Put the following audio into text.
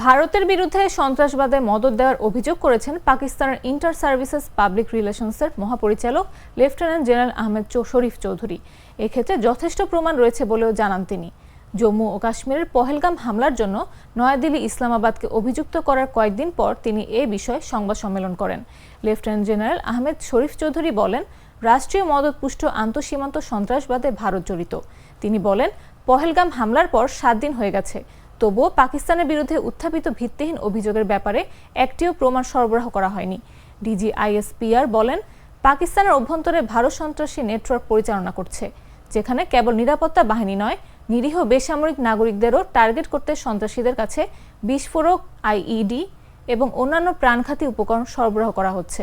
ভারতের বিরুদ্ধে সন্ত্রাসবাদে মদত দেওয়ার অভিযোগ করেছেন পাকিস্তানের ইন্টার সার্ভিসেস পাবলিক রিলেশনসের মহাপরিচালক লেফটেন্যান্ট জেনারেল আহমেদ শরীফ চৌধুরী। এক্ষেত্রে যথেষ্ট প্রমাণ রয়েছে বলেও জানান তিনি। জম্মু ও কাশ্মীরের পহেলগাম হামলার জন্য নয়াদিল্লি ইসলামাবাদকে অভিযুক্ত করার কয়েকদিন পর তিনি এ বিষয়ে সংবাদ সম্মেলন করেন। লেফটেন্যান্ট জেনারেল আহমেদ শরীফ চৌধুরী বলেন, রাষ্ট্রীয় মদতপুষ্ট আন্তঃসীমান্ত সন্ত্রাসবাদে ভারত জড়িত। তিনি বলেন, পহেলগাম হামলার পর সাত দিন হয়ে গেছে। তবুও পাকিস্তানের বিরুদ্ধে উত্থাপিত ভিত্তিহীন অভিযোগের ব্যাপারে একটিও প্রমাণ সরবরাহ করা হয়নি। ডিজিআইএসপিআর বলেন, পাকিস্তানের অভ্যন্তরে ভারত সন্ত্রাসী নেটওয়ার্ক পরিচালনা করছে, যেখানে কেবল নিরাপত্তা বাহিনী নয়, নিরীহ বেসামরিক নাগরিকদেরও টার্গেট করতে সন্ত্রাসীদের কাছে বিস্ফোরক, আইইডি এবং অন্যান্য প্রাণঘাতী উপকরণ সরবরাহ করা হচ্ছে।